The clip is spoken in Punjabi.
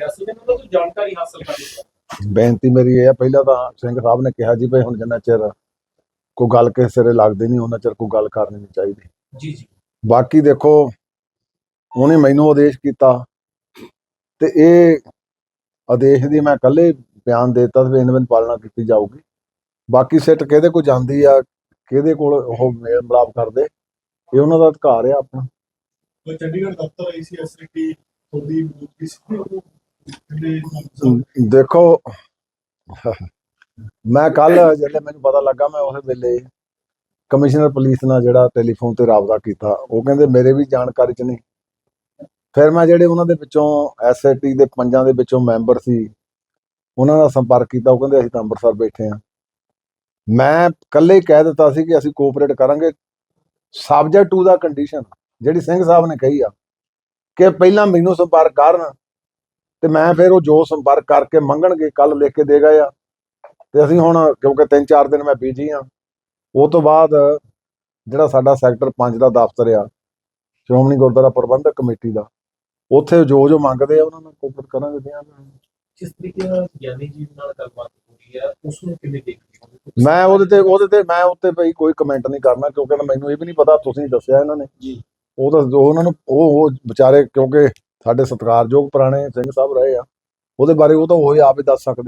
ਗਿਆ ਸੀ ਇਹਨਾਂ ਤੋਂ ਜਾਣਕਾਰੀ ਹਾਸਲ ਕਰਨੀ ਬੇਨਤੀ ਮੇਰੀ ਇਹ ਆ ਪਹਿਲਾਂ ਤਾਂ ਸਿੰਘ ਸਾਹਿਬ ਨੇ ਕਿਹਾ ਜੀ ਭਈ ਹੁਣ ਜਿੰਨਾ ਚਿਰ ਕੋਈ ਗੱਲ ਕਿਸੇ ਸਿਰੇ ਲੱਗਦੀ ਨਹੀਂ ਉਹਨਾਂ ਚਿਰ ਕੋਈ ਗੱਲ ਕਰਨੀ ਨਹੀਂ ਚਾਹੀਦੀ। ਜੀ ਜੀ। ਬਾਕੀ ਦੇਖੋ ਉਹਨੇ ਮੈਨੂੰ ਆਦੇਸ਼ ਕੀਤਾ ਤੇ ਇਹ ਆਦੇਸ਼ ਦੀ ਮੈਂ ਇਕੱਲੇ ਬਿਆਨ ਦੇ ਦਿੱਤਾ ਵੀ ਇਹਨਾਂ ਦੀ ਪਾਲਣਾ ਕੀਤੀ ਜਾਊਗੀ। ਬਾਕੀ ਸਿੱਟ ਕਿਹਦੇ ਕੋਲ ਜਾਂਦੀ ਆ ਕਿਹਦੇ ਕੋਲ ਉਹ ਮੇਲ ਮਿਲਾਪ ਕਰਦੇ ਇਹ ਉਹਨਾਂ ਦਾ ਅਧਿਕਾਰ ਆ ਆਪਣਾ। ਕੋਈ ਚੰਡੀਗੜ੍ਹ ਦਫ਼ਤਰ ਆਈ ਸੀ ਐਸਟੀ ਤੁਹਾਡੀ ਮੌਜੂਦਗੀ ਸੀ ਦੇਖੋ, ਮੈਂ ਕੱਲ ਜਦੋਂ ਮੈਨੂੰ ਪਤਾ ਲੱਗਾ, ਮੈਂ ਉਸ ਵੇਲੇ ਕਮਿਸ਼ਨਰ ਪੁਲਿਸ ਨਾਲ ਜਿਹੜਾ ਟੈਲੀਫੋਨ ਤੇ ਰਾਬਤਾ ਕੀਤਾ, ਉਹ ਕਹਿੰਦੇ ਮੇਰੇ ਵੀ ਜਾਣਕਾਰੀ ਚ ਨਹੀਂ। ਫਿਰ ਮੈਂ ਜਿਹੜੇ ਉਹਨਾਂ ਦੇ ਵਿੱਚੋਂ ਐਸਆਈਟੀ ਦੇ ਪੰਜਾਂ ਦੇ ਵਿੱਚੋਂ ਮੈਂਬਰ ਸੀ, ਉਹਨਾਂ ਨਾਲ ਸੰਪਰਕ ਕੀਤਾ, ਉਹ ਕਹਿੰਦੇ ਅਸੀਂ ਤਾਂ ਅੰਮ੍ਰਿਤਸਰ ਬੈਠੇ ਆ ਮੈਂ ਇਕੱਲੇ ਹੀ ਕਹਿ ਦਿੱਤਾ ਸੀ ਕਿ ਅਸੀਂ ਕੋਆਪਰੇਟ ਕਰਾਂਗੇ। ਸਬਜੈਕਟ ਟੂ ਦਾ ਕੰਡੀਸ਼ਨ ਜਿਹੜੀ ਸਿੰਘ ਸਾਹਿਬ ਨੇ ਕਹੀ ਆ, ਕਿ ਪਹਿਲਾਂ ਮੈਨੂੰ ਸੰਪਰਕ ਕਰਨ ਤੇ ਮੈਂ ਫਿਰ ਉਹ ਜੋ ਸੰਪਰਕ ਕਰਕੇ ਮੰਗਣਗੇ ਕੱਲ ਲਿਖ ਕੇ ਦੇ ਗਏ ਆ। ਤੇ ਅਸੀਂ ਹੁਣ ਕਿਉਂਕਿ 3-4 ਦਿਨ ਮੈਂ ਬੀਜੀ ਆ ਉਹ ਤੋਂ ਬਾਅਦ ਜਿਹੜਾ ਸਾਡਾ ਸੈਕਟਰ 5 ਦਾ ਦਫ਼ਤਰ ਆ ਸ਼੍ਰੋਮਣੀ ਗੁਰਦੁਆਰਾ ਪ੍ਰਬੰਧਕ ਕਮੇਟੀ ਦਾ ਉੱਥੇ ਜੋ ਜੋ ਮੰਗਦੇ ਆ ਉਹਨਾਂ ਨਾਲ ਕੋਪਰੇਟ ਕਰਾਂਗੇ ਦਿਆਂਗੇ ਜਿਸ ਤਰੀਕੇ ਨਾਲ ਗਿਆਨੀ ਜੀ ਨਾਲ ਗੱਲਬਾਤ ਹੋਈ ਹੈ ਉਸ ਨੂੰ ਕਿਵੇਂ ਦੇਖਦੇ ਹੋ? ਮੈਂ ਉਹਦੇ ਤੇ ਉਹਦੇ ਤੇ ਮੈਂ ਉੱਤੇ ਭਈ ਕੋਈ ਕਮੈਂਟ ਨਹੀਂ ਕਰਨਾ ਕਿਉਂਕਿ ਮੈਨੂੰ ਇਹ ਵੀ ਨਹੀਂ ਪਤਾ ਤੁਸੀਂ ਦੱਸਿਆ ਇਹਨਾਂ ਨੇ। ਜੀ। ਉਹ ਤਾਂ ਉਹਨਾਂ ਨੂੰ ਉਹ ਉਹ ਵਿਚਾਰੇ ਕਿਉਂਕਿ ਸਾਡੇ ਸਤਿਕਾਰਯੋਗ ਪੁਰਾਣੇ ਸਿੰਘ ਸਾਹਿਬ ਰਹੇ ਆ, ਉਹਦੇ ਬਾਰੇ ਉਹ ਤਾਂ ਉਹ ਹੀ ਆਪ ਹੀ ਦੱਸ ਸਕਦੇ ਆ।